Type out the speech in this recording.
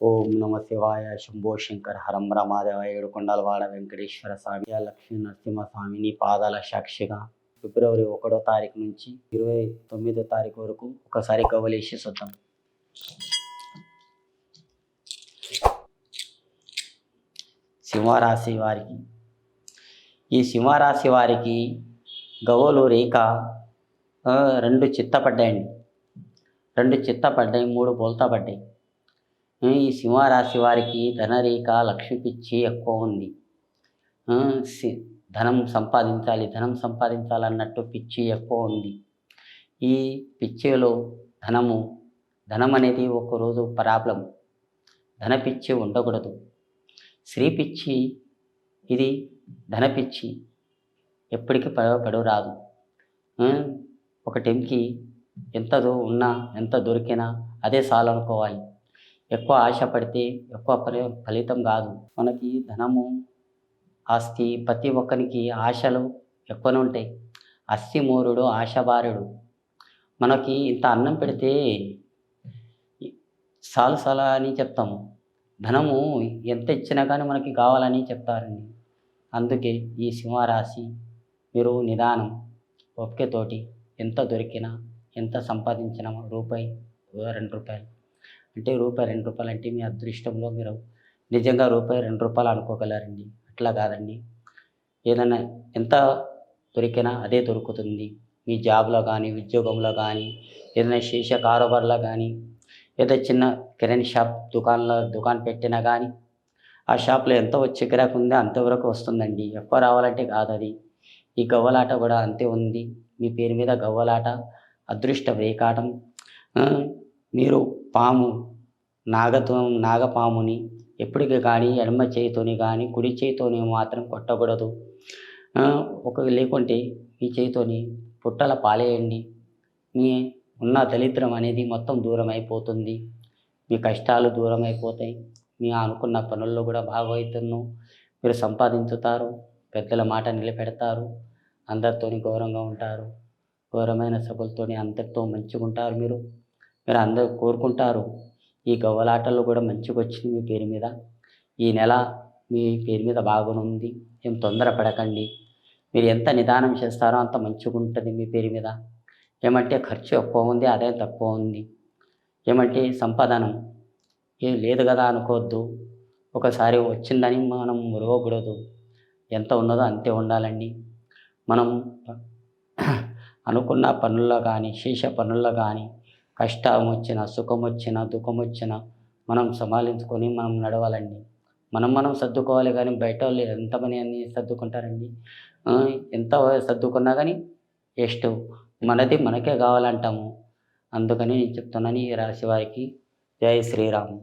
ఓం నమ శివాయ శంభో శంకర్ హరం రమాదేవ ఏడుకొండలవాడ వెంకటేశ్వర స్వామి లక్ష్మీ నరసింహ స్వామిని పాదాల సాక్షిగా ఫిబ్రవరి ఒకటో తారీఖు నుంచి ఇరవై తొమ్మిదో తారీఖు వరకు ఒకసారి కవలేసి చూద్దాం. సింహరాశి వారికి ఈ సింహరాశి వారికి గవలు రేఖ రెండు చిత్త పడ్డాయండి రెండు చిత్త పడ్డాయి మూడు బోల్తా పడ్డాయి. ఈ సింహరాశి వారికి ధనరేఖ లక్ష్మి పిచ్చి ఎక్కువ ఉంది. సి- ధనం సంపాదించాలి ధనం సంపాదించాలన్నట్టు పిచ్చి ఎక్కువ ఉంది. ఈ పిచ్చిలో ధనము ధనం అనేది ఒకరోజు ప్రాబ్లం. ధన పిచ్చి ఉండకూడదు. స్త్రీ పిచ్చి ఇది ధన పిచ్చి. ఎప్పటికీ పడవ పడవ రాదు ఒక టెంకి ఎంత ఉన్నా ఎంత దొరికినా అదే సాలనుకోవాలి. అనుకోవాలి ఎక్కువ ఆశపడితే ఎక్కువ ఫలి ఫలితం కాదు. మనకి ధనము ఆస్తి ప్రతి ఒక్కరికి ఆశలు ఎక్కువనే ఉంటాయి. అస్థిమూరుడు ఆశభారుడు. మనకి ఇంత అన్నం పెడితే సాలు సలా అని చెప్తాము. ధనము ఎంత ఇచ్చినా కానీ మనకి కావాలని చెప్తారండి. అందుకే ఈ సింహరాశి మీరు నిదానం ఓపికతోటి ఎంత దొరికినా ఎంత సంపాదించినా రూపాయి రెండు రూపాయలు. అంటే రూపాయి రెండు రూపాయలు అంటే మీ అదృష్టంలో మీరు నిజంగా రూపాయి రెండు రూపాయలు అనుకోగలరండి. అట్లా కాదండి. ఏదైనా ఎంత దొరికినా అదే దొరుకుతుంది. మీ జాబ్లో కానీ ఉద్యోగంలో కానీ ఏదైనా శేష కారోబార్లో కానీ ఏదో చిన్న కిరాణ్ షాప్ దుకాణంలో దుకాణం పెట్టినా కానీ ఆ షాప్లో ఎంత వచ్చే గిరాకు ఉందో అంతవరకు వస్తుందండి. ఎక్కువ రావాలంటే కాదు అది. ఈ గవ్వలాట కూడా అంతే ఉంది. మీ పేరు మీద గవ్వలాట అదృష్ట రేకాటం మీరు పాము నాగతో నాగపాముని ఎప్పటికి కానీ ఎడమ చేయితోని కానీ కుడి చేయితోని మాత్రం కొట్టకూడదు. ఒక లేకుంటే మీ చేయితోని పుట్టల పాలేయండి. మీ ఉన్న దరిద్రం అనేది మొత్తం దూరం అయిపోతుంది మీ కష్టాలు దూరం అయిపోతాయి మీ అనుకున్న పనుల్లో కూడా భాగవుతున్నావు మీరు సంపాదించుతారు. పెద్దల మాట నిలబెడతారు. అందరితోని గౌరవంగా ఉంటారు. ఘోరమైన సభలతోని అందరితో మంచిగా ఉంటారు మీరు. మీరు అందరూ కోరుకుంటారు. ఈ గవ్వలాటల్లో కూడా మంచిగా వచ్చింది మీ పేరు మీద. ఈ నెల మీ పేరు మీద బాగునుంది. ఏం తొందరపడకండి. మీరు ఎంత నిదానం చేస్తారో అంత మంచిగా ఉంటుంది మీ పేరు మీద. ఏమంటే ఖర్చు ఎక్కువ ఉంది ఆదాయం తక్కువ ఉంది. ఏమంటే సంపాదనం ఏం లేదు కదా అనుకోవద్దు. ఒకసారి వచ్చిందని మనం మురవకూడదు. ఎంత ఉన్నదో అంతే ఉండాలండి. మనం అనుకున్న పనుల్లో కానీ శేష పనుల్లో కానీ కష్టం వచ్చినా సుఖం వచ్చినా దుఃఖం వచ్చినా మనం సమాలించుకొని మనం నడవాలండి. మనం మనం సర్దుకోవాలి కానీ బయట వాళ్ళు ఎంతమంది అన్ని సర్దుకుంటారండి? ఎంత సర్దుకున్నా కానీ వేస్ట్. మనది మనకే కావాలంటాము. అందుకని నేను చెప్తున్నాను ఈ రాశి వారికి జై శ్రీరామ్.